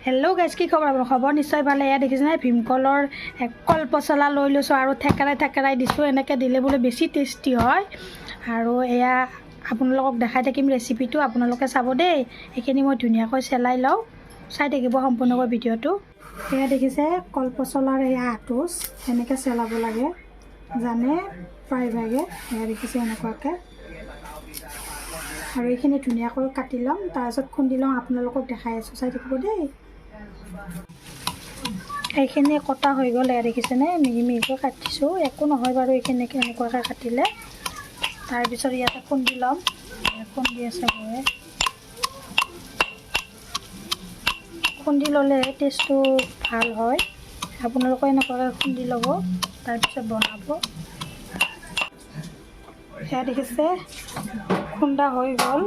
Hello guys কি খবৰ? আপোনাৰ খবৰ নিশ্চয় ভালে। এয়া দেখিছেনে ভীমকলৰ এ, কল পচলা লৈ লৈছোঁ আৰু থেকেৰাই থেকেৰাই দিছোঁ। এনেকৈ দিলে বোলে বেছি টেষ্টি হয়। আৰু এয়া আপোনালোকক দেখাই থাকিম ৰেচিপিটো আপোনালোকে চাব দেই। এইখিনি মই ধুনীয়াকৈ চেলাই লওঁ। চাই থাকিব সম্পূৰ্ণকৈ ভিডিঅ'টো। এয়া দেখিছে কল পচলাৰ এয়া আটোচ এনেকৈ চেলাব লাগে। জানে? প্ৰায়ভাগে এয়া দেখিছে এনেকুৱাকৈ। আৰু এইখিনি ধুনীয়াকৈ কাটি ল'ম। তাৰপিছত খুন্দি লওঁ। আপোনালোকক দেখাই আছোঁ। চাই থাকিব দেই। এইখিনি কটা হৈ গ'ল দেখিছেনে? মিহি মিহিকৈ কাটিছোঁ। একো নহয় বাৰু এইখিনি এনেকুৱাকৈ কাটিলে। তাৰপিছত ইয়াতে খুন্দি ল'ম। খুন্দি আছে মই খুন্দি ল'লে টেষ্টটো ভাল হয়। আপোনালোকে এনেকুৱাকৈ খুন্দি ল'ব তাৰপিছত বনাব। সেয়া দেখিছে খুন্দা হৈ গ'ল।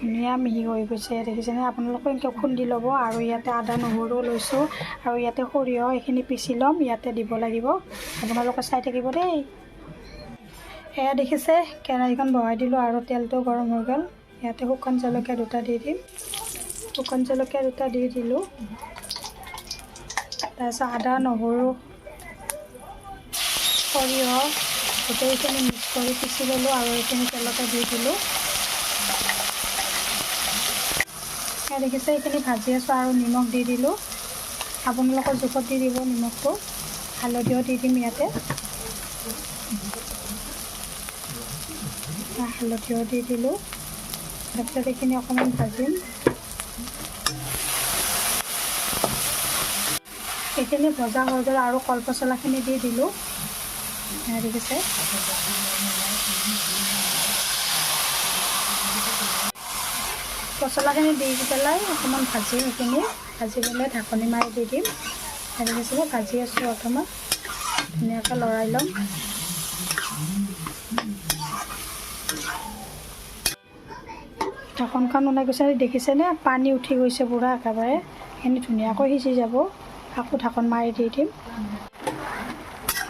ধুনীয়া মিহি হৈ গৈছে, দেখিছেনে? আপোনালোকে এনেকৈ খুন্দি ল'ব আৰু ইয়াতে আদা, নহৰু লৈছোঁ আৰু ইয়াতে সৰিয়হ এইখিনি পিচি ল'ম, ইয়াতে দিব লাগিব। আপোনালোকে চাই থাকিব দেই। এয়া দেখিছে, কেৰাহীখন বহাই দিলোঁ আৰু তেলটো গৰম হৈ গ'ল। ইয়াতে শুকান জলকীয়া দুটা দি দিম। শুকান জলকীয়া দুটা দি দিলোঁ। তাৰপিছত আদা, নহৰু, সৰিয়হ, গোটেইখিনি মিক্স কৰি পিচি ল'লোঁ আৰু এইখিনি তেলতে দি দিলোঁ এয়া দেখিছে, এইখিনি ভাজি আছোঁ আৰু নিমখ দি দিলোঁ। আপোনালোকৰ জোখত দি দিব নিমখটো। হালধিও দি দিম ইয়াতে। হালধিও দি দিলোঁ। তাৰপিছত এইখিনি অকণমান ভাজিম। এইখিনি ভজা হৈ গ'ল আৰু কল পচলাখিনি দি দিলোঁ। দেখিছে? পচলাখিনি দি পেলাই অকণমান ভাজিম এইখিনি ভাজি পেলাই ঢাকনি মাৰি দি দিম। হেৰি দেখিছিলে ভাজি আছোঁ বৰ্তমান ধুনীয়াকৈ লৰাই ল'ম। ঢাকনখন ওলাই গৈছে দেখিছেনে পানী উঠি গৈছে পূৰা একেবাৰে। সেইখিনি ধুনীয়াকৈ সিজি যাব। আকৌ ঢাকন মাৰি দি দিম।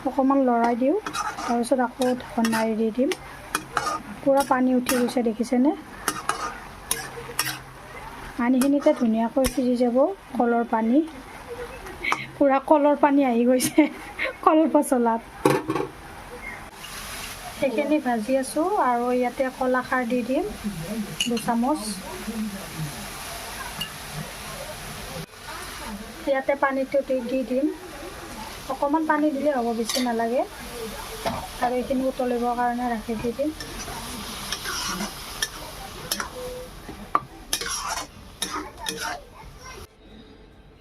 অকণমান লৰাই দিওঁ। তাৰপিছত আকৌ ঢাকন মাৰি দি দিম। পূৰা পানী উঠি গৈছে দেখিছেনে পানীখিনিতে ধুনীয়াকৈ সিজি যাব কলৰ পানী। পূৰা কলৰ পানী আহি গৈছে কল পচলাত। সেইখিনি ভাজি আছোঁ আৰু ইয়াতে কলাখাৰ দি দিম দুচামুচ। ইয়াতে পানীটো দি দি দিম। অকণমান পানী দিলে হ'ব বেছি নালাগে। আৰু এইখিনি উতলিবৰ কাৰণে ৰাখি দি দিম।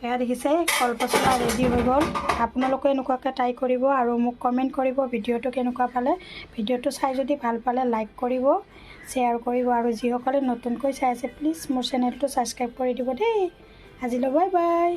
এয়া দেখিছে কলপচলা ৰেডি হৈ গ'ল। আপোনালোকে এনেকুৱাকৈ ট্ৰাই কৰিব আৰু মোক কমেণ্ট কৰিব ভিডিঅ'টো কেনেকুৱা পালে। ভিডিঅ'টো চাই যদি ভালো পালে লাইক কৰিব শ্বেয়াৰ কৰিব আৰু যিসকলে নতুনকৈ চাই আছে প্লিজ মোৰ চেনেলটো ছাবস্ক্ৰাইব কৰি দিব দেই। আজিলৈ বাই বাই